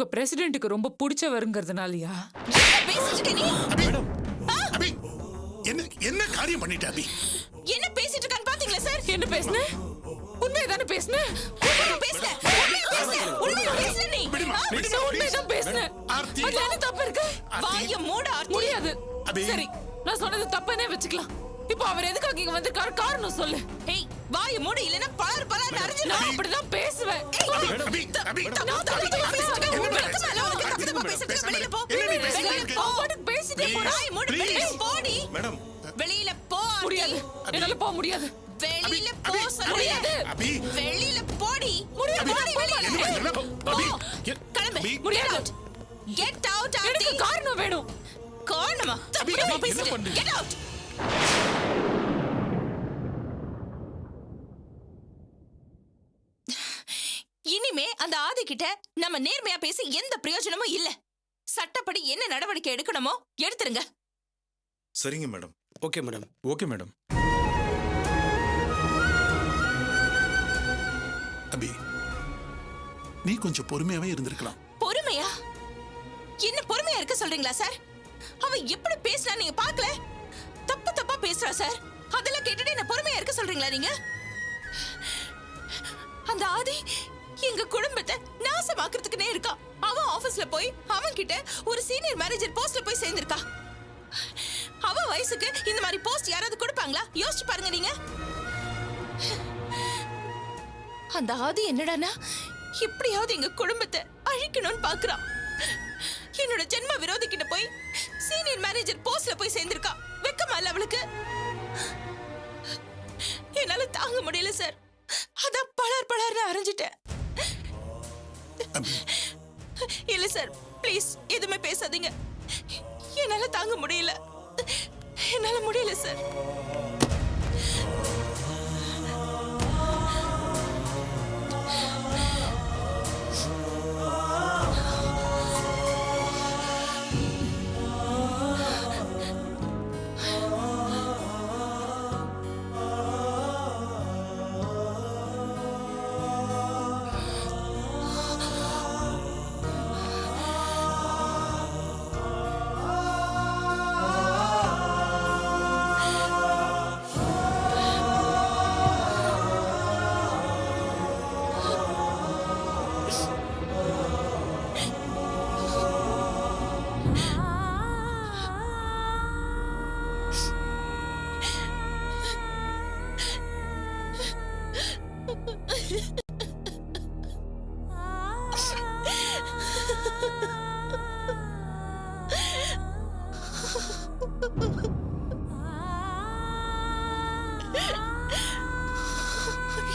உங்க பிரசிடென்ட்டுக்கு ரொம்ப பிடிச்சவருங்கிறதுனாலயா? என்ன அபி காரியம் பண்ணிட்ட அபி? என்ன பேசிட்டு இருக்கான்னு பாத்தீங்களா சார்? என்ன பேசுன? பேசுன? நீ. அதுல என்ன தப்பு இருக்கு? வாய மூட ஆர்த்தி. முடியாது. அபி. சரி நான் சொன்னது தப்புன்னே வச்சுக்கலாம். இப்போ அவர் எதுக்காக இங்க வந்திருக்காரு? காரணம் சொல்லு. ஏய் வாய மூட இல்லனா பலர் பலர் நான் அறிஞ்சிடும் அப்படிதான் பேசுவேன். மேடம் வெளியில போ. முடியாது. என்னால போக முடியாது. வெளியில போ முடியாது. அபி. வெளியில போடி. முடியாது. அபி, கிளம்பு. முடியாது. கெட் அவுட் எனக்கு ஆர்த்தி காரணம் வேணும். காரணமா? அபி, பேசிட்டு? கெட் அவுட் இனிமே அந்த ஆதி கிட்ட நம்ம நேர்மையா பேசி எந்த பிரயோஜனமும் இல்ல. சட்டப்படி என்ன நடவடிக்கை எடுக்கணுமோ எடுத்துருங்க. சரிங்க madam. Okay madam. Okay madam. Abhi நீ கொஞ்சம் பொறுமையாவே இருந்திருக்கலாம். பொறுமையா? என்ன பொறுமையா இருக்க சொல்றீங்களா சார்? அவன் எப்படி பேசுறா நீங்க பார்க்கல? தப்பு தப்பா பேசுறா சார். அதெல்லாம் கேட்டுட்டு என்ன பொறுமையா இருக்க சொல்றீங்களா நீங்க? அந்த ஆதி எங்க குடும்பத்தை நாசமாக்குறதுக்குனே இருக்கான் அவன் ஆபீஸ்ல போய் அவன் கிட்ட ஒரு சீனியர் மேனேஜர் போஸ்ட்ல போய் சேர்ந்திருக்கா. அவ வயசுக்கு இந்த மாதிரி போஸ்ட் யாராவது கொடுப்பாங்களா? யோசிச்சு பாருங்க நீங்க. அந்த ஆதி என்னடானா எப்படியாவது எங்க குடும்பத்தை அழிக்கணும்னு பாக்குறான் என்னோட ஜென்ம விரோதி கிட்ட போய் சீனியர் மேனேஜர் போஸ்ட்ல போய் சேர்ந்திருக்கா. வெக்கமா இல்ல அவளுக்கு? என்னால தாங்க முடியல சார் அதான் பலர் பலர்னு அரைஞ்சிட்டேன். இல்ல சார் ப்ளீஸ் எதுவுமே பேசாதீங்க. என்னால தாங்க முடியல. என்னால முடியல சார்.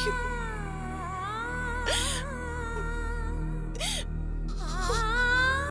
you